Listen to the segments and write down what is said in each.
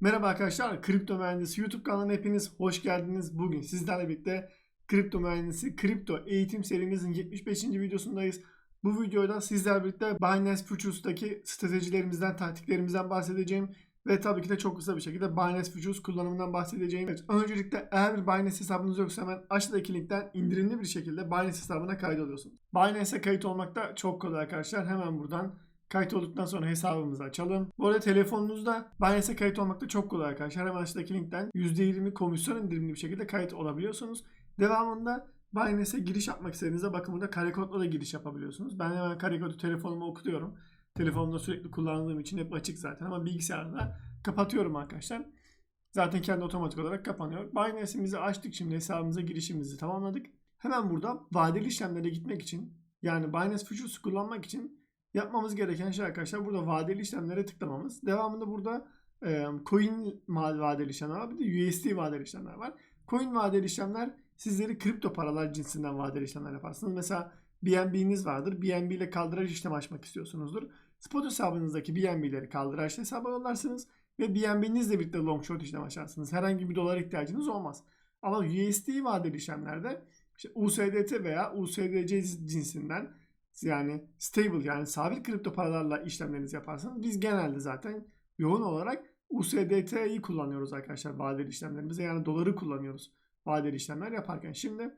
Merhaba arkadaşlar, Kripto Mühendisi YouTube kanalına hepiniz hoş geldiniz. Bugün sizlerle birlikte Kripto Mühendisi Kripto eğitim serimizin 75. videosundayız. Bu videoda sizlerle birlikte Binance Futures'taki stratejilerimizden, taktiklerimizden bahsedeceğim. Ve tabii ki de çok kısa bir şekilde Binance Futures kullanımından bahsedeceğim. Evet, öncelikle eğer bir Binance hesabınız yoksa hemen aşağıdaki linkten indirimli bir şekilde Binance hesabına kaydoluyorsunuz. Binance'e kayıt olmak da çok kolay arkadaşlar. Hemen buradan Kayıt olduktan sonra hesabımızı açalım. Bu arada telefonunuzda Binance'e kayıt olmak da çok kolay arkadaşlar. Hemen aşağıdaki linkten %20 komisyon indirimli bir şekilde kayıt olabiliyorsunuz. Devamında Binance'e giriş yapmak istediğinizde bakın burada kare kodla da giriş yapabiliyorsunuz. Ben hemen kare kodu telefonuma okutuyorum. Telefonumda sürekli kullandığım için hep açık zaten ama bilgisayarda kapatıyorum arkadaşlar. Zaten kendi otomatik olarak kapanıyor. Binance'imizi açtık şimdi hesabımıza girişimizi tamamladık. Hemen burada vadeli işlemlere gitmek için yani Binance Futures kullanmak için Yapmamız gereken şey arkadaşlar burada vadeli işlemlere tıklamamız. Devamında burada e, coin vadeli işlemler var. Bir de USD vadeli işlemler var. Coin vadeli işlemler sizleri kripto paralar cinsinden vadeli işlemler yaparsınız. Mesela BNB'niz vardır. BNB ile kaldıraç işlem açmak istiyorsunuzdur. Spot hesabınızdaki BNB'leri kaldıraç hesaba yollarsınız ve BNB'nizle birlikte long short işlem açarsınız. Herhangi bir dolar ihtiyacınız olmaz. Ama USD vadeli işlemlerde işte USDT veya USDC cinsinden yani stable yani sabit kripto paralarla işlemlerinizi yaparsanız biz genelde zaten yoğun olarak USDT'yi kullanıyoruz arkadaşlar vadeli işlemlerimizde. Yani doları kullanıyoruz vadeli işlemler yaparken. Şimdi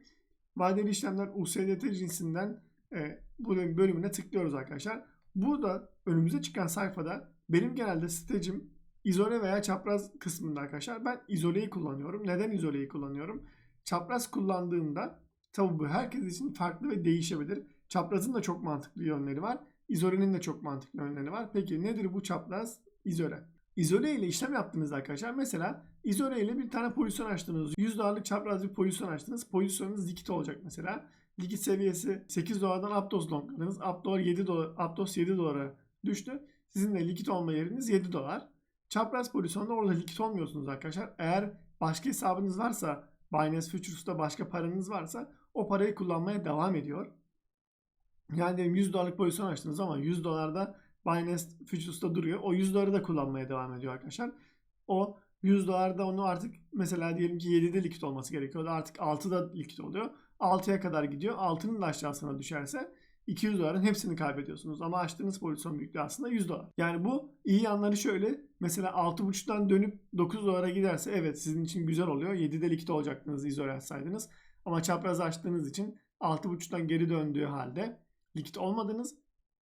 vadeli işlemler USDT cinsinden e, bu bölümüne tıklıyoruz arkadaşlar. Burada önümüze çıkan sayfada benim genelde stratejim izole veya çapraz kısmında arkadaşlar. Ben izoleyi kullanıyorum. Neden izoleyi kullanıyorum? Çapraz kullandığımda tabi bu herkes için farklı ve değişebilir. Çaprazın da çok mantıklı yönleri var. İzolenin de çok mantıklı yönleri var. Peki nedir bu çapraz izole? İzole ile işlem yaptığınızda arkadaşlar mesela izole ile bir tane pozisyon açtınız. 100 dolarlık çapraz bir pozisyon açtınız. Pozisyonunuz likit olacak mesela. Likit seviyesi 8 dolardan Aptos longladınız. Aptos 7 dolar, Aptos 7 dolara düştü. Sizin de likit olma yeriniz 7 dolar. Çapraz pozisyonda orada likit olmuyorsunuz arkadaşlar. Eğer başka hesabınız varsa Binance Futures'ta başka paranız varsa o parayı kullanmaya devam ediyor. Yani diyelim 100 dolarlık pozisyon açtınız ama 100 dolarda Binance Futures'ta duruyor. O 100 doları da kullanmaya devam ediyor arkadaşlar. O 100 dolarda onu artık mesela diyelim ki 7'de likit olması gerekiyordu. Artık 6'da likit oluyor. 6'ya kadar gidiyor. 6'nın da aşağısına düşerse 200 doların hepsini kaybediyorsunuz. Ama açtığınız pozisyon büyüklüğü aslında 100 dolar. Yani bu iyi yanları şöyle. Mesela 6.5'tan dönüp 9 dolara giderse evet sizin için güzel oluyor. 7'de likit olacaktınız izole açsaydınız. Ama çapraz açtığınız için 6.5'tan geri döndüğü halde likit olmadınız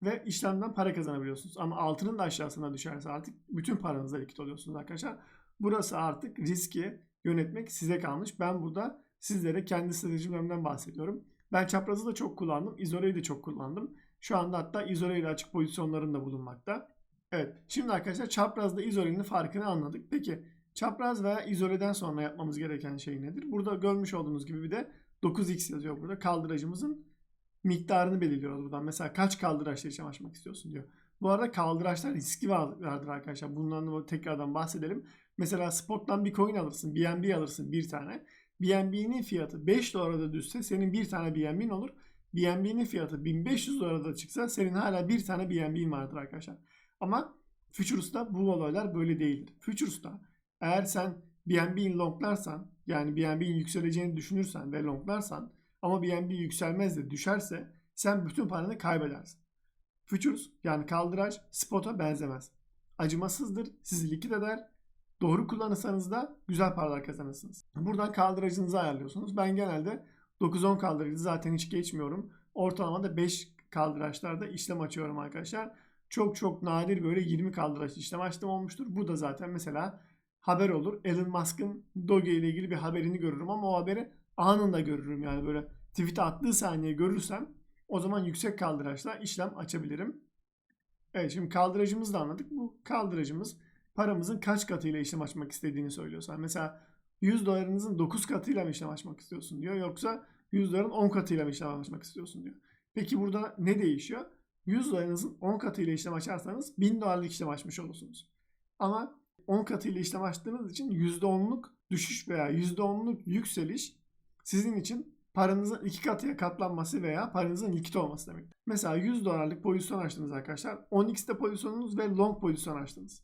ve işlemden para kazanabiliyorsunuz. Ama altının da aşağısına düşerse artık bütün paranızla likit oluyorsunuz arkadaşlar. Burası artık riski yönetmek size kalmış. Ben burada sizlere kendi stratejimlerimden bahsediyorum. Ben çaprazı da çok kullandım. izoleyi de çok kullandım. Şu anda hatta izoleyle açık pozisyonlarım da bulunmakta. Evet. Şimdi arkadaşlar çaprazla izolenin farkını anladık. Peki çapraz veya izoleden sonra yapmamız gereken şey nedir? Burada görmüş olduğunuz gibi bir de 9x yazıyor burada. Kaldıracımızın miktarını belirliyoruz buradan. Mesela kaç kaldıraçla işlem açmak istiyorsun diyor. Bu arada kaldıraçlar riski vardır arkadaşlar. Bundan da tekrardan bahsedelim. Mesela spottan bir coin alırsın. BNB alırsın bir tane. BNB'nin fiyatı 5 dolara da düşse senin bir tane BNB'in olur. BNB'nin fiyatı 1500 dolara da çıksa senin hala bir tane BNB'in vardır arkadaşlar. Ama Futures'ta bu olaylar böyle değildir. Futures'ta eğer sen BNB'in longlarsan yani BNB'in yükseleceğini düşünürsen ve longlarsan ama BNB yükselmez de düşerse sen bütün paranı kaybedersin. Futures yani kaldıraç spot'a benzemez. Acımasızdır, sizi likit eder. Doğru kullanırsanız da güzel paralar kazanırsınız. Buradan kaldıracınızı ayarlıyorsunuz. Ben genelde 9-10 kaldırıcı zaten hiç geçmiyorum. Ortalamada 5 kaldıraçlarda işlem açıyorum arkadaşlar. Çok çok nadir böyle 20 kaldıraç işlem açtım olmuştur. Bu da zaten mesela haber olur. Elon Musk'ın Doge ile ilgili bir haberini görürüm ama o haberi anında görürüm. Yani böyle tweet attığı saniye görürsem o zaman yüksek kaldıraçla işlem açabilirim. Evet şimdi kaldıracımızı da anladık. Bu kaldıracımız paramızın kaç katıyla işlem açmak istediğini söylüyorsan. Mesela 100 dolarınızın 9 katıyla mı işlem açmak istiyorsun diyor. Yoksa 100 doların 10 katıyla mı işlem açmak istiyorsun diyor. Peki burada ne değişiyor? 100 dolarınızın 10 katıyla işlem açarsanız 1000 dolarlık işlem açmış olursunuz. Ama 10 katıyla işlem açtığınız için %10'luk düşüş veya %10'luk yükseliş sizin için paranızın iki katıya katlanması veya paranızın likit olması demek. Mesela 100 dolarlık pozisyon açtınız arkadaşlar. 10x'te pozisyonunuz ve long pozisyon açtınız.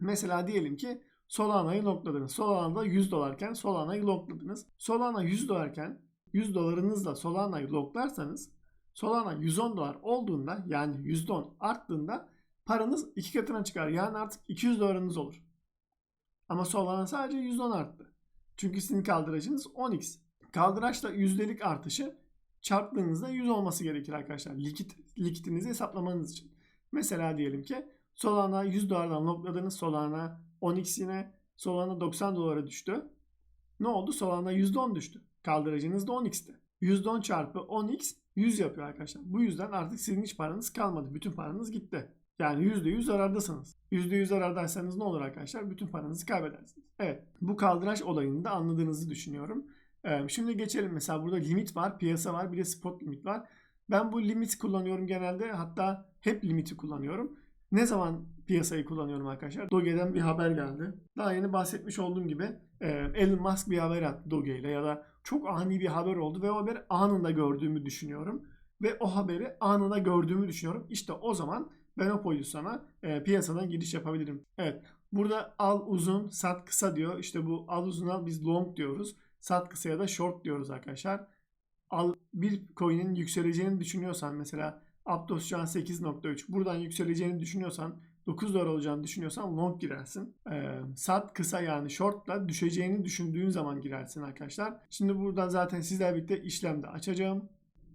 Mesela diyelim ki Solana'yı longladınız. Solana'da 100 dolarken Solana'yı longladınız. Solana 100 dolarken 100 dolarınızla Solana'yı longlarsanız Solana 110 dolar olduğunda yani %10 arttığında paranız iki katına çıkar. Yani artık 200 dolarınız olur. Ama Solana sadece 110 arttı. Çünkü sizin kaldıracınız 10x. Kaldıraçla yüzdelik artışı çarptığınızda 100 olması gerekir arkadaşlar. Likit, likitinizi hesaplamanız için. Mesela diyelim ki Solana 100 dolardan longladınız. Solana 10x yine Solana 90 dolara düştü. Ne oldu? Solana %10 düştü. Kaldıracınız da 10x'ti. %10 çarpı 10x 100 yapıyor arkadaşlar. Bu yüzden artık sizin hiç paranız kalmadı. Bütün paranız gitti. Yani %100 zarardasınız. %100 zarardaysanız ne olur arkadaşlar? Bütün paranızı kaybedersiniz. Evet. Bu kaldıraç olayını da anladığınızı düşünüyorum. Ee, şimdi geçelim. Mesela burada limit var, piyasa var, bir de spot limit var. Ben bu limit kullanıyorum genelde. Hatta hep limiti kullanıyorum. Ne zaman piyasayı kullanıyorum arkadaşlar? Doge'den bir haber geldi. Daha yeni bahsetmiş olduğum gibi e, Elon Musk bir haber attı Doge ile ya da çok ani bir haber oldu ve o haberi anında gördüğümü düşünüyorum. Ve o haberi anında gördüğümü düşünüyorum. İşte o zaman ben o pozisyona e, piyasadan giriş yapabilirim. Evet burada al uzun sat kısa diyor. İşte bu al uzuna biz long diyoruz. Sat kısaya da short diyoruz arkadaşlar. Al bir coin'in yükseleceğini düşünüyorsan mesela Aptos şu an 8.3 buradan yükseleceğini düşünüyorsan 9 dolar olacağını düşünüyorsan long girersin. Ee, sat kısa yani shortla düşeceğini düşündüğün zaman girersin arkadaşlar. Şimdi buradan zaten sizlerle birlikte işlemde açacağım.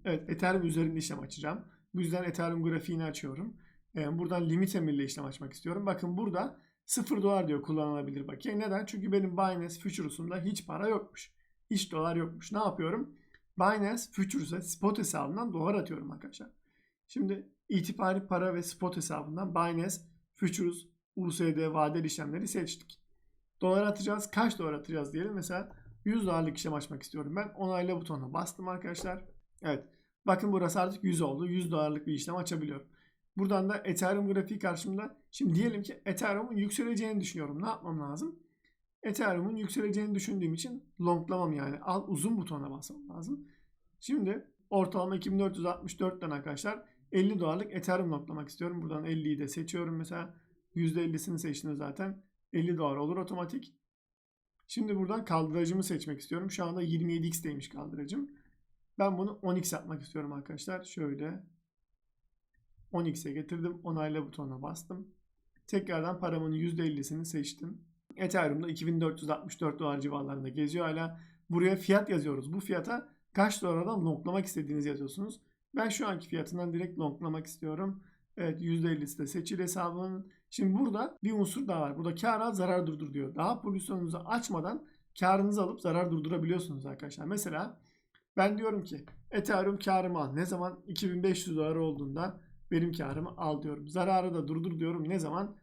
Evet Ethereum üzerinde işlem açacağım. Bu yüzden Ethereum grafiğini açıyorum. Ee, buradan limit emirle işlem açmak istiyorum. Bakın burada 0 dolar diyor kullanılabilir bakiye. Neden? Çünkü benim Binance Futures'umda hiç para yokmuş. Hiç dolar yokmuş. Ne yapıyorum? Binance Futures'a spot hesabından dolar atıyorum arkadaşlar. Şimdi itibari para ve spot hesabından Binance Futures USD vadeli işlemleri seçtik. Dolar atacağız. Kaç dolar atacağız diyelim. Mesela 100 dolarlık işlem açmak istiyorum ben. Onayla butonuna bastım arkadaşlar. Evet. Bakın burası artık 100 oldu. 100 dolarlık bir işlem açabiliyorum. Buradan da Ethereum grafiği karşımda. Şimdi diyelim ki Ethereum'un yükseleceğini düşünüyorum. Ne yapmam lazım? Ethereum'un yükseleceğini düşündüğüm için longlamam yani al uzun butonuna basmam lazım. Şimdi ortalama 2464'ten arkadaşlar 50 dolarlık Ethereum longlamak istiyorum. Buradan 50'yi de seçiyorum mesela. %50'sini seçtim zaten. 50 dolar olur otomatik. Şimdi buradan kaldıracımı seçmek istiyorum. Şu anda 27x'teymiş kaldıracım. Ben bunu 10x yapmak istiyorum arkadaşlar. Şöyle 10x'e getirdim. Onayla butonuna bastım. Tekrardan paramın %50'sini seçtim. Ethereum'da 2464 dolar civarlarında geziyor hala. Buraya fiyat yazıyoruz. Bu fiyata kaç dolardan longlamak istediğinizi yazıyorsunuz. Ben şu anki fiyatından direkt longlamak istiyorum. Evet %50'si de seçil hesabının. Şimdi burada bir unsur daha var. Burada kar al zarar durdur diyor. Daha pozisyonunuzu açmadan karınızı alıp zarar durdurabiliyorsunuz arkadaşlar. Mesela ben diyorum ki Ethereum karımı al. Ne zaman? 2500 dolar olduğunda benim karımı al diyorum. Zararı da durdur diyorum. Ne zaman?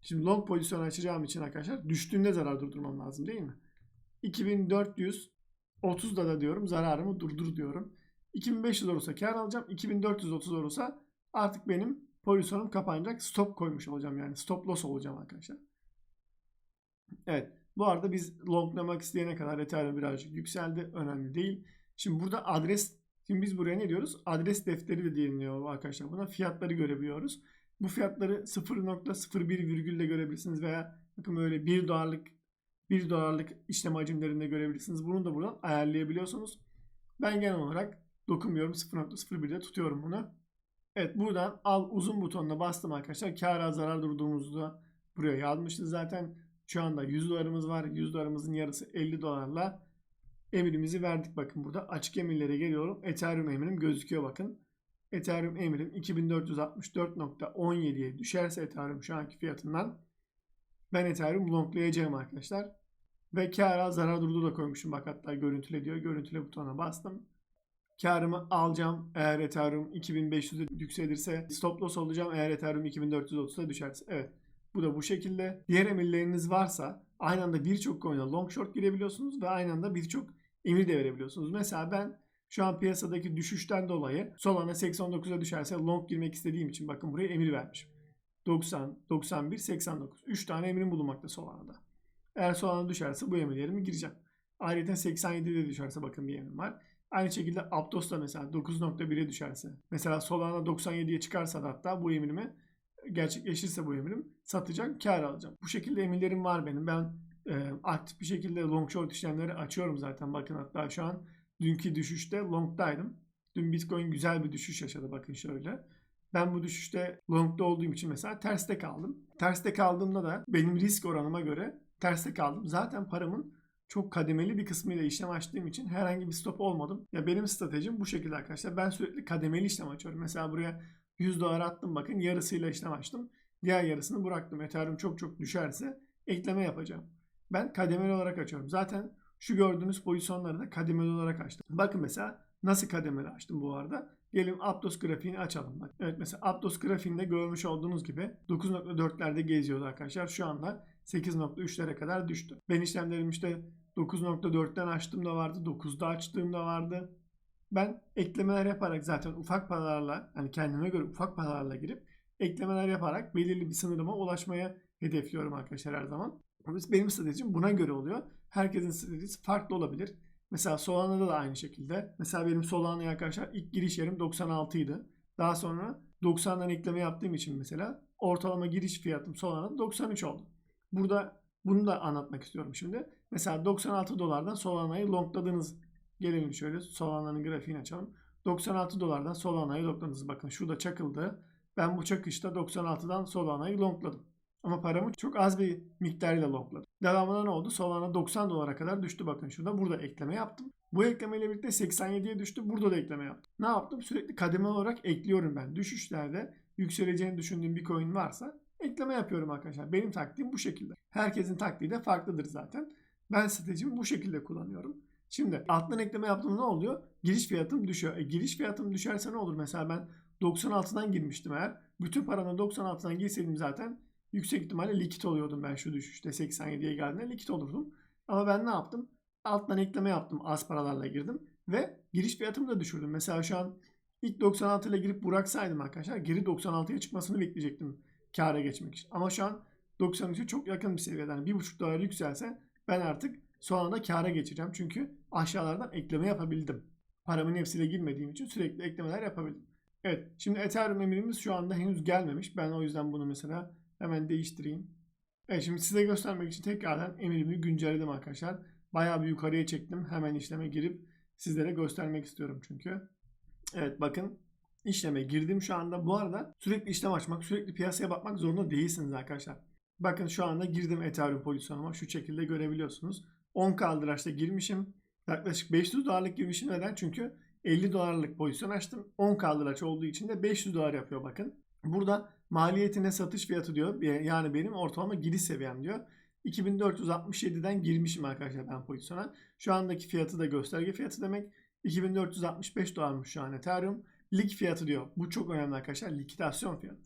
Şimdi long pozisyon açacağım için arkadaşlar düştüğünde zarar durdurmam lazım değil mi? 2430'da da diyorum zararımı durdur diyorum. 2500 olursa kar alacağım. 2430 olursa artık benim pozisyonum kapanacak. Stop koymuş olacağım yani. Stop loss olacağım arkadaşlar. Evet. Bu arada biz longlamak isteyene kadar Ethereum birazcık yükseldi. Önemli değil. Şimdi burada adres Şimdi biz buraya ne diyoruz? Adres defteri de deniliyor arkadaşlar. Buna fiyatları görebiliyoruz. Bu fiyatları 0.01 virgülle görebilirsiniz veya bakın böyle 1 dolarlık 1 dolarlık işlem hacimlerinde görebilirsiniz. Bunu da buradan ayarlayabiliyorsunuz. Ben genel olarak dokunmuyorum. 0.01'de tutuyorum bunu. Evet buradan al uzun butonuna bastım arkadaşlar. Kâra zarar durduğumuzu da buraya yazmışız zaten. Şu anda 100 dolarımız var. 100 dolarımızın yarısı 50 dolarla emrimizi verdik. Bakın burada açık emirlere geliyorum. Ethereum emrim gözüküyor bakın. Ethereum emrim 2464.17'ye düşerse Ethereum şu anki fiyatından ben Ethereum longlayacağım arkadaşlar. Ve kâra zarar durdu da koymuşum. Bak hatta görüntüle diyor. Görüntüle butonuna bastım. Karımı alacağım. Eğer Ethereum 2500'e yükselirse stop loss olacağım. Eğer Ethereum 2430'a düşerse. Evet. Bu da bu şekilde. Diğer emirleriniz varsa aynı anda birçok coin'e long short girebiliyorsunuz ve aynı anda birçok emir de verebiliyorsunuz. Mesela ben şu an piyasadaki düşüşten dolayı Solana 89'a düşerse long girmek istediğim için bakın buraya emir vermişim. 90, 91, 89. 3 tane emrim bulunmakta Solana'da. Eğer Solana düşerse bu emirlerimi gireceğim. Ayrıca 87'de düşerse bakın bir emrim var. Aynı şekilde Aptos'ta mesela 9.1'e düşerse. Mesela Solana 97'ye çıkarsa da hatta bu emrimi gerçekleşirse bu emrim satacağım, kar alacağım. Bu şekilde emirlerim var benim. Ben e, aktif bir şekilde long short işlemleri açıyorum zaten. Bakın hatta şu an dünkü düşüşte long'daydım. Dün Bitcoin güzel bir düşüş yaşadı bakın şöyle. Ben bu düşüşte long'da olduğum için mesela terste kaldım. Terste kaldığımda da benim risk oranıma göre terste kaldım. Zaten paramın çok kademeli bir kısmıyla işlem açtığım için herhangi bir stop olmadım. Ya benim stratejim bu şekilde arkadaşlar. Ben sürekli kademeli işlem açıyorum. Mesela buraya 100 dolar attım bakın yarısıyla işlem açtım. Diğer yarısını bıraktım. Ethereum çok çok düşerse ekleme yapacağım. Ben kademeli olarak açıyorum. Zaten şu gördüğünüz pozisyonları da kademeli olarak açtım. Bakın mesela nasıl kademeli açtım bu arada. Gelin Aptos grafiğini açalım. Bak. Evet mesela Aptos grafiğinde görmüş olduğunuz gibi 9.4'lerde geziyordu arkadaşlar. Şu anda 8.3'lere kadar düştü. Ben işlemlerim işte 9.4'ten açtığım da vardı. 9'da açtığım da vardı. Ben eklemeler yaparak zaten ufak paralarla hani kendime göre ufak paralarla girip eklemeler yaparak belirli bir sınırıma ulaşmaya hedefliyorum arkadaşlar her zaman. Benim stratejim buna göre oluyor. Herkesin stratejisi farklı olabilir. Mesela Solana'da da aynı şekilde. Mesela benim Solana'ya arkadaşlar ilk giriş yerim 96 idi. Daha sonra 90'dan ekleme yaptığım için mesela ortalama giriş fiyatım Solana'da 93 oldu. Burada bunu da anlatmak istiyorum şimdi. Mesela 96 dolardan Solana'yı longladınız. Gelelim şöyle Solana'nın grafiğini açalım. 96 dolardan Solana'yı longladınız. Bakın şurada çakıldı. Ben bu çakışta 96'dan Solana'yı longladım. Ama paramı çok az bir miktarıyla longladım. Devamında ne oldu? Solana 90 dolara kadar düştü. Bakın şurada burada ekleme yaptım. Bu eklemeyle birlikte 87'ye düştü. Burada da ekleme yaptım. Ne yaptım? Sürekli kademe olarak ekliyorum ben. Düşüşlerde yükseleceğini düşündüğüm bir coin varsa ekleme yapıyorum arkadaşlar. Benim taktiğim bu şekilde. Herkesin taktiği de farklıdır zaten. Ben stratejimi bu şekilde kullanıyorum. Şimdi alttan ekleme yaptığım ne oluyor? Giriş fiyatım düşüyor. E, giriş fiyatım düşerse ne olur? Mesela ben 96'dan girmiştim eğer. Bütün paranı 96'dan girseydim zaten yüksek ihtimalle likit oluyordum ben şu düşüşte 87'ye geldiğinde likit olurdum. Ama ben ne yaptım? Alttan ekleme yaptım az paralarla girdim ve giriş fiyatımı da düşürdüm. Mesela şu an ilk 96 ile girip bıraksaydım arkadaşlar geri 96'ya çıkmasını bekleyecektim kâra geçmek için. Ama şu an 93'e çok yakın bir seviyeden yani 1,5 dolar yükselse ben artık son anda kâra geçeceğim. Çünkü aşağılardan ekleme yapabildim. Paramın hepsiyle girmediğim için sürekli eklemeler yapabildim. Evet şimdi Ethereum emirimiz şu anda henüz gelmemiş. Ben o yüzden bunu mesela Hemen değiştireyim. Evet şimdi size göstermek için tekrardan emirimi güncelledim arkadaşlar. Bayağı bir yukarıya çektim. Hemen işleme girip sizlere göstermek istiyorum çünkü. Evet bakın işleme girdim şu anda. Bu arada sürekli işlem açmak, sürekli piyasaya bakmak zorunda değilsiniz arkadaşlar. Bakın şu anda girdim Ethereum pozisyonuma. Şu şekilde görebiliyorsunuz. 10 kaldıraçta girmişim. Yaklaşık 500 dolarlık girmişim. Neden? Çünkü 50 dolarlık pozisyon açtım. 10 kaldıraç olduğu için de 500 dolar yapıyor bakın. Burada maliyetine satış fiyatı diyor. Yani benim ortalama giriş seviyem diyor. 2467'den girmişim arkadaşlar ben pozisyona. Şu andaki fiyatı da gösterge fiyatı demek. 2465 dolarmış şu an Ethereum. Lik fiyatı diyor. Bu çok önemli arkadaşlar. Likidasyon fiyatı.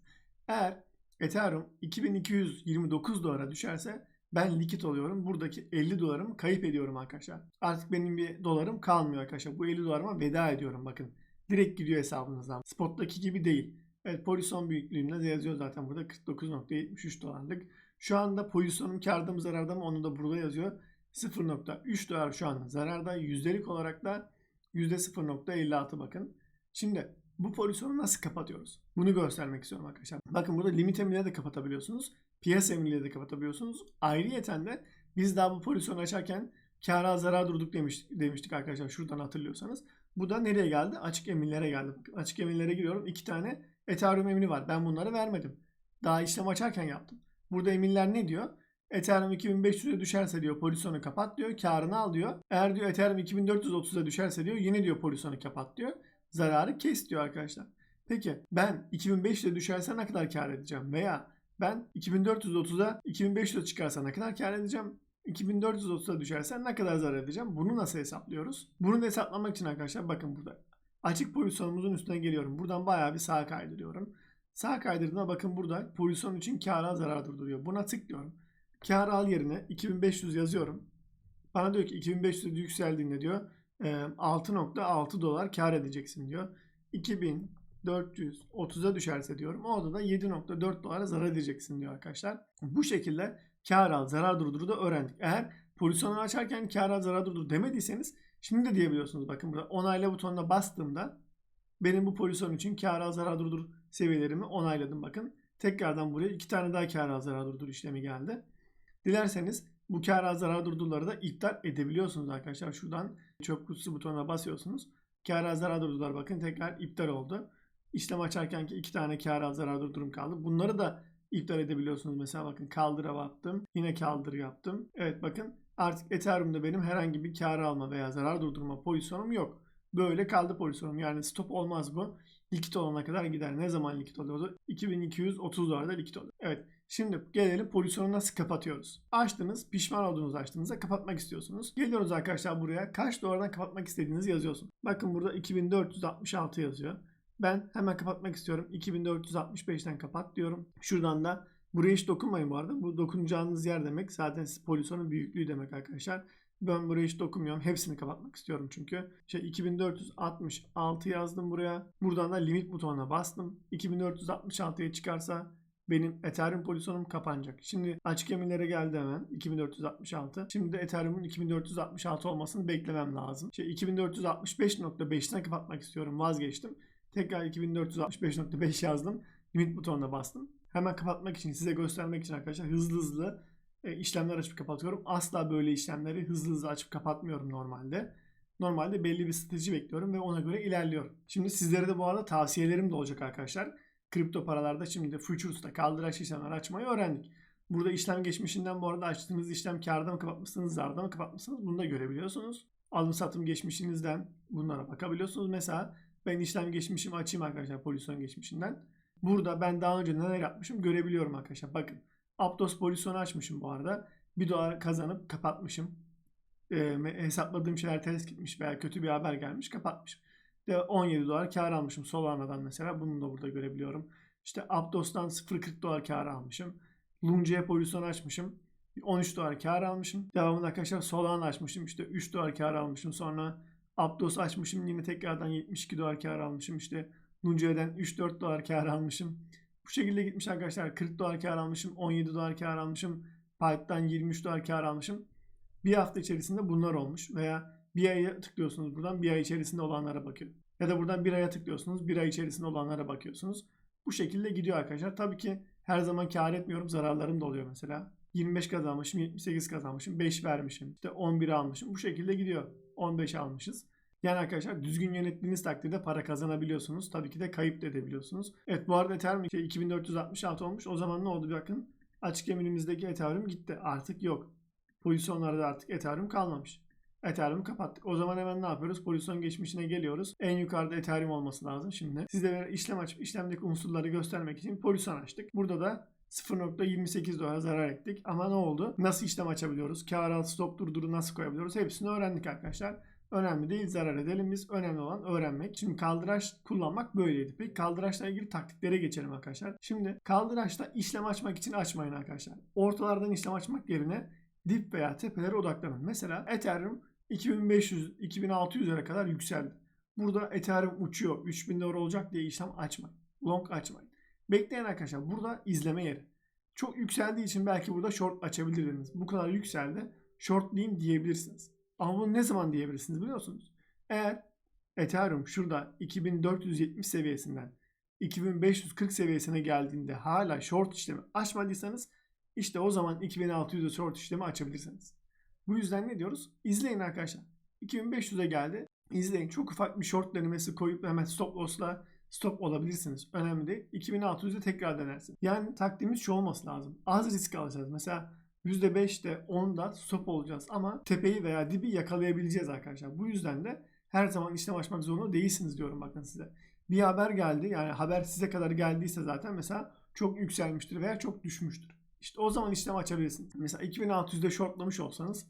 Eğer Ethereum 2229 dolara düşerse ben likit oluyorum. Buradaki 50 dolarımı kayıp ediyorum arkadaşlar. Artık benim bir dolarım kalmıyor arkadaşlar. Bu 50 dolarıma veda ediyorum bakın. Direkt gidiyor hesabınızdan. Spot'taki gibi değil. Evet pozisyon büyüklüğümde yazıyor zaten burada 49.73 dolarlık. Şu anda pozisyonum karda mı zararda mı onu da burada yazıyor. 0.3 dolar şu anda zararda. Yüzdelik olarak da %0.56 bakın. Şimdi bu pozisyonu nasıl kapatıyoruz? Bunu göstermek istiyorum arkadaşlar. Bakın burada limit emirleri de kapatabiliyorsunuz. Piyasa emirleri de kapatabiliyorsunuz. Ayrıyeten de biz daha bu pozisyonu açarken kara zarar durduk demiş, demiştik arkadaşlar şuradan hatırlıyorsanız. Bu da nereye geldi? Açık emirlere geldi. Açık emirlere giriyorum. İki tane Ethereum emri var. Ben bunları vermedim. Daha işlem açarken yaptım. Burada emirler ne diyor? Ethereum 2500'e düşerse diyor pozisyonu kapat diyor. Karını al diyor. Eğer diyor Ethereum 2430'a düşerse diyor yine diyor pozisyonu kapat diyor. Zararı kes diyor arkadaşlar. Peki ben 2500'e düşerse ne kadar kar edeceğim? Veya ben 2430'a 2500'e çıkarsa ne kadar kar edeceğim? 2430'a düşerse ne kadar zarar edeceğim? Bunu nasıl hesaplıyoruz? Bunu hesaplamak için arkadaşlar bakın burada Açık pozisyonumuzun üstüne geliyorum. Buradan bayağı bir sağa kaydırıyorum. Sağ kaydırdığında bakın burada pozisyon için kâra zarar durduruyor. Buna tıklıyorum. Kâr al yerine 2500 yazıyorum. Bana diyor ki 2500 yükseldiğinde diyor 6.6 dolar kar edeceksin diyor. 2430'a düşerse diyorum. Orada da 7.4 dolara zarar edeceksin diyor arkadaşlar. Bu şekilde kar al zarar durduru da öğrendik. Eğer pozisyonu açarken kar al zarar durdur demediyseniz Şimdi de diyebiliyorsunuz bakın burada onayla butonuna bastığımda benim bu pozisyon için kâra zarar durdur seviyelerimi onayladım bakın. tekrardan buraya iki tane daha kar zarar durdur işlemi geldi. Dilerseniz bu kar zarar durdurları da iptal edebiliyorsunuz arkadaşlar. Şuradan çöp kutusu butonuna basıyorsunuz. Kar zarar durdurlar bakın tekrar iptal oldu. İşlem açarken ki iki tane kar zarar durdurum kaldı. Bunları da iptal edebiliyorsunuz. Mesela bakın kaldıra attım. Yine kaldır yaptım. Evet bakın artık Ethereum'da benim herhangi bir kar alma veya zarar durdurma pozisyonum yok. Böyle kaldı pozisyonum. Yani stop olmaz bu. Likit olana kadar gider. Ne zaman likit oluyordu? 2230 dolarda likit oluyor. Evet. Şimdi gelelim pozisyonu nasıl kapatıyoruz? Açtınız, pişman olduğunuz açtığınızda kapatmak istiyorsunuz. Geliyoruz arkadaşlar buraya. Kaç dolardan kapatmak istediğinizi yazıyorsun. Bakın burada 2466 yazıyor. Ben hemen kapatmak istiyorum. 2465'ten kapat diyorum. Şuradan da buraya hiç dokunmayın bu arada. Bu dokunacağınız yer demek zaten pozisyonun büyüklüğü demek arkadaşlar. Ben buraya hiç dokunmuyorum. Hepsini kapatmak istiyorum çünkü. Şey 2466 yazdım buraya. Buradan da limit butonuna bastım. 2466'ya çıkarsa benim Ethereum pozisyonum kapanacak. Şimdi açık emirlere geldi hemen 2466. Şimdi de Ethereum'un 2466 olmasını beklemem lazım. Şey 2465.5'ten kapatmak istiyorum. Vazgeçtim. Tekrar 2465.5 yazdım. Limit butonuna bastım. Hemen kapatmak için size göstermek için arkadaşlar hızlı hızlı e, işlemler açıp kapatıyorum. Asla böyle işlemleri hızlı hızlı açıp kapatmıyorum normalde. Normalde belli bir strateji bekliyorum ve ona göre ilerliyorum. Şimdi sizlere de bu arada tavsiyelerim de olacak arkadaşlar. Kripto paralarda şimdi Futures'ta kaldıraç işlemler açmayı öğrendik. Burada işlem geçmişinden bu arada açtığınız işlem karda mı kapatmışsınız, zarda mı kapatmışsınız bunu da görebiliyorsunuz. Alım satım geçmişinizden bunlara bakabiliyorsunuz. Mesela ben işlem geçmişimi açayım arkadaşlar pozisyon geçmişinden. Burada ben daha önce neler yapmışım görebiliyorum arkadaşlar. Bakın Aptos pozisyonu açmışım bu arada. Bir dolar kazanıp kapatmışım. E, hesapladığım şeyler ters gitmiş veya kötü bir haber gelmiş kapatmışım. De 17 dolar kar almışım Solana'dan mesela. Bunu da burada görebiliyorum. İşte Aptos'tan 0.40 dolar kar almışım. Lunge'ye pozisyon açmışım. 13 dolar kar almışım. Devamında arkadaşlar Solana açmışım. İşte 3 dolar kar almışım. Sonra Aptos açmışım. Yine tekrardan 72 dolar kar almışım. İşte Lunge'den 3-4 dolar kar almışım. Bu şekilde gitmiş arkadaşlar. 40 dolar kar almışım. 17 dolar kar almışım. Pipe'dan 23 dolar kar almışım. Bir hafta içerisinde bunlar olmuş. Veya bir aya tıklıyorsunuz buradan. Bir ay içerisinde olanlara bakın. Ya da buradan bir aya tıklıyorsunuz. Bir ay içerisinde olanlara bakıyorsunuz. Bu şekilde gidiyor arkadaşlar. Tabii ki her zaman kar etmiyorum. Zararlarım da oluyor mesela. 25 kazanmışım, 78 kazanmışım, 5 vermişim, işte 11 almışım. Bu şekilde gidiyor. 15 almışız. Yani arkadaşlar düzgün yönettiğiniz takdirde para kazanabiliyorsunuz. Tabii ki de kayıp da edebiliyorsunuz. Evet bu arada Ethereum 2466 olmuş. O zaman ne oldu bir bakın. Açık emirimizdeki Ethereum gitti. Artık yok. Pozisyonlarda artık Ethereum kalmamış. Ethereum kapattık. O zaman hemen ne yapıyoruz? Pozisyon geçmişine geliyoruz. En yukarıda Ethereum olması lazım şimdi. Sizlere işlem açıp işlemdeki unsurları göstermek için pozisyon açtık. Burada da 0.28 dolar zarar ettik. Ama ne oldu? Nasıl işlem açabiliyoruz? Kar altı stop durduru nasıl koyabiliyoruz? Hepsini öğrendik arkadaşlar. Önemli değil zarar edelim biz. Önemli olan öğrenmek. Şimdi kaldıraç kullanmak böyleydi. Peki kaldıraçla ilgili taktiklere geçelim arkadaşlar. Şimdi kaldıraçta işlem açmak için açmayın arkadaşlar. Ortalardan işlem açmak yerine dip veya tepelere odaklanın. Mesela Ethereum 2500 2600'lere kadar yükseldi. Burada Ethereum uçuyor. 3000 dolar olacak diye işlem açmayın. Long açmayın. Bekleyin arkadaşlar. Burada izleme yeri. Çok yükseldiği için belki burada short açabilirsiniz. Bu kadar yükseldi. Shortlayayım diyebilirsiniz. Ama bunu ne zaman diyebilirsiniz biliyorsunuz? Eğer Ethereum şurada 2470 seviyesinden 2540 seviyesine geldiğinde hala short işlemi açmadıysanız işte o zaman 2600'e short işlemi açabilirsiniz. Bu yüzden ne diyoruz? İzleyin arkadaşlar. 2500'e geldi. İzleyin. Çok ufak bir short denemesi koyup hemen stop loss'la stop olabilirsiniz. Önemli değil. 2600'e tekrar denersin. Yani taktiğimiz şu olması lazım. Az risk alacağız. Mesela %5'te 10'da stop olacağız ama tepeyi veya dibi yakalayabileceğiz arkadaşlar. Bu yüzden de her zaman işlem açmak zorunda değilsiniz diyorum bakın size. Bir haber geldi yani haber size kadar geldiyse zaten mesela çok yükselmiştir veya çok düşmüştür. İşte o zaman işlem açabilirsiniz. Mesela 2600'de shortlamış olsanız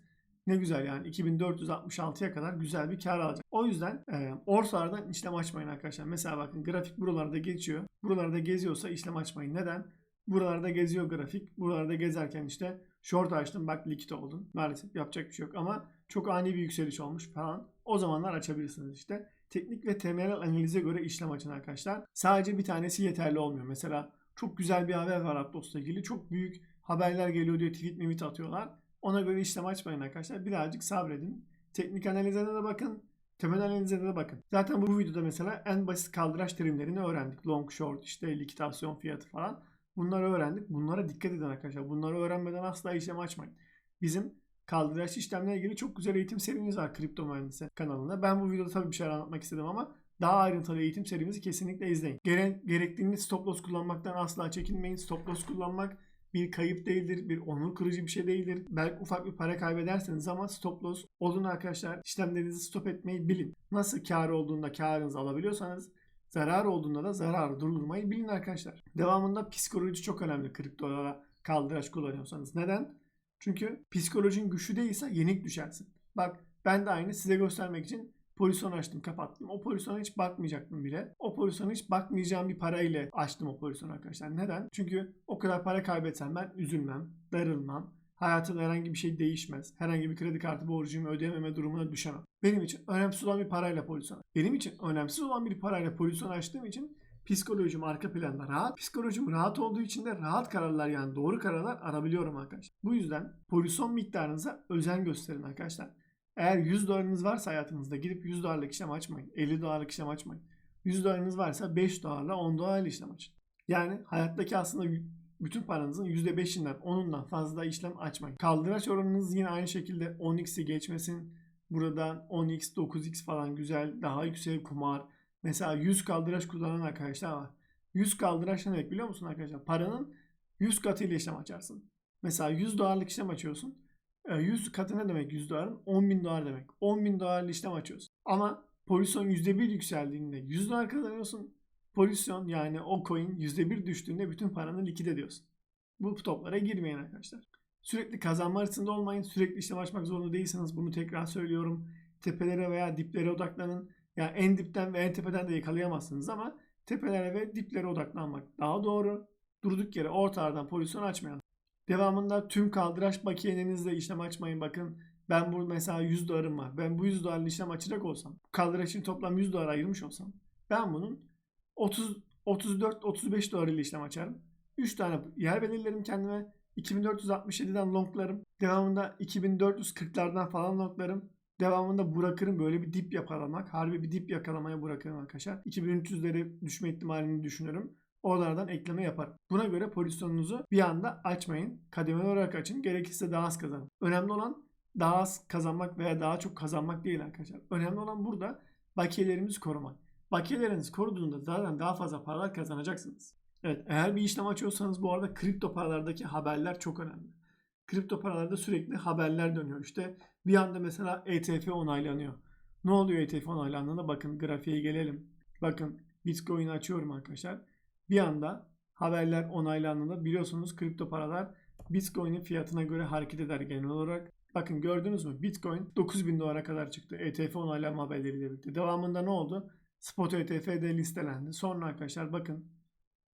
ne güzel yani 2466'ya kadar güzel bir kar alacak. O yüzden e, ortalardan işlem açmayın arkadaşlar. Mesela bakın grafik buralarda geçiyor. Buralarda geziyorsa işlem açmayın. Neden? Buralarda geziyor grafik. Buralarda gezerken işte short açtım bak likit oldun. Maalesef yapacak bir şey yok ama çok ani bir yükseliş olmuş falan. O zamanlar açabilirsiniz işte. Teknik ve temel analize göre işlem açın arkadaşlar. Sadece bir tanesi yeterli olmuyor. Mesela çok güzel bir haber var Aptos'la ilgili. Çok büyük haberler geliyor diye tweet mimit atıyorlar. Ona göre işlem açmayın arkadaşlar. Birazcık sabredin. Teknik analizine de bakın. Temel analizine de bakın. Zaten bu videoda mesela en basit kaldıraç terimlerini öğrendik. Long, short, işte likitasyon fiyatı falan. Bunları öğrendik. Bunlara dikkat edin arkadaşlar. Bunları öğrenmeden asla işlem açmayın. Bizim kaldıraç işlemle ilgili çok güzel eğitim serimiz var Kripto Mühendisi kanalında. Ben bu videoda tabii bir şeyler anlatmak istedim ama daha ayrıntılı eğitim serimizi kesinlikle izleyin. Gere gerektiğinde stop loss kullanmaktan asla çekinmeyin. Stop loss kullanmak bir kayıp değildir, bir onur kırıcı bir şey değildir. Belki ufak bir para kaybedersiniz ama stop loss olun arkadaşlar. İşlemlerinizi stop etmeyi bilin. Nasıl kar olduğunda karınızı alabiliyorsanız zarar olduğunda da zararı durdurmayı bilin arkadaşlar. Devamında psikoloji çok önemli kriptolara kaldıraç kullanıyorsanız. Neden? Çünkü psikolojin güçlü değilse yenik düşersin. Bak ben de aynı size göstermek için pozisyon açtım kapattım. O pozisyona hiç bakmayacaktım bile. O pozisyona hiç bakmayacağım bir parayla açtım o pozisyonu arkadaşlar. Neden? Çünkü o kadar para kaybetsem ben üzülmem, darılmam. Hayatımda herhangi bir şey değişmez. Herhangi bir kredi kartı borcumu ödeyememe durumuna düşemem. Benim için önemsiz olan bir parayla pozisyon. Benim için önemsiz olan bir parayla pozisyon açtığım için psikolojim arka planda rahat. Psikolojim rahat olduğu için de rahat kararlar yani doğru kararlar arabiliyorum arkadaşlar. Bu yüzden pozisyon miktarınıza özen gösterin arkadaşlar. Eğer 100 dolarınız varsa hayatınızda gidip 100 dolarlık işlem açmayın. 50 dolarlık işlem açmayın. 100 dolarınız varsa 5 dolarla 10 dolarla işlem açın. Yani hayattaki aslında bütün paranızın %5'inden 10'undan fazla işlem açmayın. Kaldıraç oranınız yine aynı şekilde 10x'i geçmesin. Buradan 10x, 9x falan güzel, daha yüksek kumar. Mesela 100 kaldıraç kullanan arkadaşlar var. 100 kaldıraç ne demek biliyor musun arkadaşlar? Paranın 100 katıyla işlem açarsın. Mesela 100 dolarlık işlem açıyorsun. 100 katı ne demek 100 doların? 10 bin dolar demek. 10 bin dolarlı işlem açıyorsun. Ama pozisyon %1 yükseldiğinde 100 dolar kazanıyorsun. Pozisyon yani o coin %1 düştüğünde bütün paranı likit ediyorsun. Bu toplara girmeyin arkadaşlar. Sürekli kazanma arasında olmayın. Sürekli işlem açmak zorunda değilsiniz. Bunu tekrar söylüyorum. Tepelere veya diplere odaklanın. Yani en dipten ve en tepeden de yakalayamazsınız ama tepelere ve diplere odaklanmak daha doğru. Durduk yere ortalardan pozisyon açmayalım. Devamında tüm kaldıraç bakiyenizle işlem açmayın. Bakın ben bu mesela 100 dolarım var. Ben bu 100 dolarla işlem açacak olsam, kaldıraç için toplam 100 dolar ayırmış olsam ben bunun 30 34 35 dolar işlem açarım. 3 tane yer belirlerim kendime. 2467'den longlarım. Devamında 2440'lardan falan longlarım. Devamında bırakırım böyle bir dip yakalamak. Harbi bir dip yakalamaya bırakırım arkadaşlar. 2300'lere düşme ihtimalini düşünüyorum. Oralardan ekleme yaparım. Buna göre pozisyonunuzu bir anda açmayın. Kademeli olarak açın. Gerekirse daha az kazanın. Önemli olan daha az kazanmak veya daha çok kazanmak değil arkadaşlar. Önemli olan burada bakiyelerimizi korumak. Bakiyelerinizi koruduğunda zaten daha fazla paralar kazanacaksınız. Evet eğer bir işlem açıyorsanız bu arada kripto paralardaki haberler çok önemli. Kripto paralarda sürekli haberler dönüyor. İşte bir anda mesela ETF onaylanıyor. Ne oluyor ETF onaylandığında? Bakın grafiğe gelelim. Bakın Bitcoin açıyorum arkadaşlar. Bir anda haberler onaylandığında biliyorsunuz kripto paralar Bitcoin'in fiyatına göre hareket eder genel olarak. Bakın gördünüz mü? Bitcoin 9000 dolara kadar çıktı. ETF onaylanma haberleriyle birlikte. Devamında ne oldu? Spot ETF'de listelendi. Sonra arkadaşlar bakın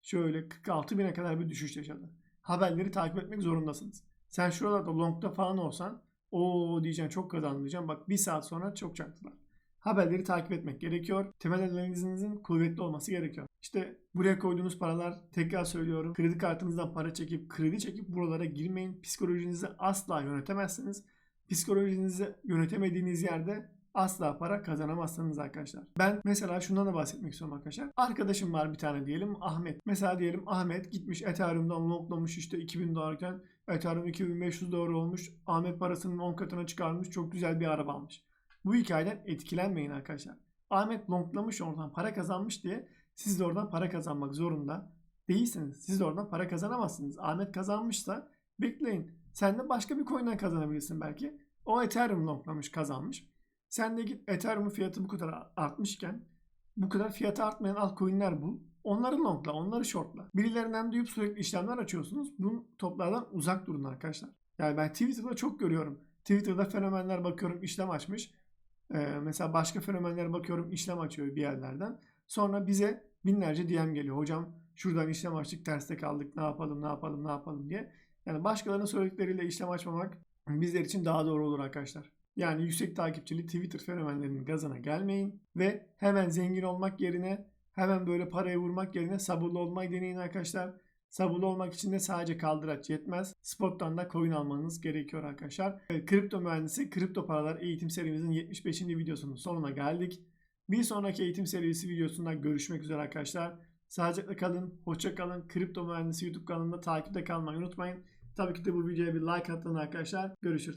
şöyle 46 bine kadar bir düşüş yaşadı. Haberleri takip etmek zorundasınız. Sen şuralarda longda falan olsan o diyeceksin çok kazandım diyeceğim. Bak bir saat sonra çok çaktılar. Haberleri takip etmek gerekiyor. Temel analizinizin kuvvetli olması gerekiyor. İşte buraya koyduğunuz paralar tekrar söylüyorum. Kredi kartınızdan para çekip kredi çekip buralara girmeyin. Psikolojinizi asla yönetemezsiniz. Psikolojinizi yönetemediğiniz yerde asla para kazanamazsınız arkadaşlar. Ben mesela şundan da bahsetmek istiyorum arkadaşlar. Arkadaşım var bir tane diyelim Ahmet. Mesela diyelim Ahmet gitmiş Ethereum'dan longlamış işte 2000 dolarken Ethereum 2500 dolar olmuş. Ahmet parasının 10 katına çıkarmış. Çok güzel bir araba almış. Bu hikayeden etkilenmeyin arkadaşlar. Ahmet longlamış oradan para kazanmış diye siz de oradan para kazanmak zorunda değilsiniz. Siz de oradan para kazanamazsınız. Ahmet kazanmışsa bekleyin. Sen de başka bir coin'den kazanabilirsin belki. O Ethereum longlamış kazanmış. Sen de git Ethereum'un fiyatı bu kadar artmışken bu kadar fiyatı artmayan altcoin'ler bul. Onları longla, onları shortla. Birilerinden duyup sürekli işlemler açıyorsunuz. Bu toplardan uzak durun arkadaşlar. Yani ben Twitter'da çok görüyorum. Twitter'da fenomenler bakıyorum işlem açmış. Ee, mesela başka fenomenlere bakıyorum işlem açıyor bir yerlerden. Sonra bize binlerce DM geliyor. Hocam şuradan işlem açtık terste kaldık ne yapalım ne yapalım ne yapalım diye. Yani başkalarının söyledikleriyle işlem açmamak bizler için daha doğru olur arkadaşlar. Yani yüksek takipçili Twitter fenomenlerinin gazına gelmeyin ve hemen zengin olmak yerine hemen böyle paraya vurmak yerine sabırlı olmayı deneyin arkadaşlar. Sabırlı olmak için de sadece kaldıraç yetmez. Spot'tan da coin almanız gerekiyor arkadaşlar. Kripto mühendisi, kripto paralar eğitim serimizin 75. videosunun sonuna geldik. Bir sonraki eğitim serisi videosunda görüşmek üzere arkadaşlar. Sağlıcakla kalın, hoşça kalın. Kripto Mühendisi YouTube kanalında takipte kalmayı unutmayın. Tabii ki de bu videoya bir like atın arkadaşlar. Görüşürüz.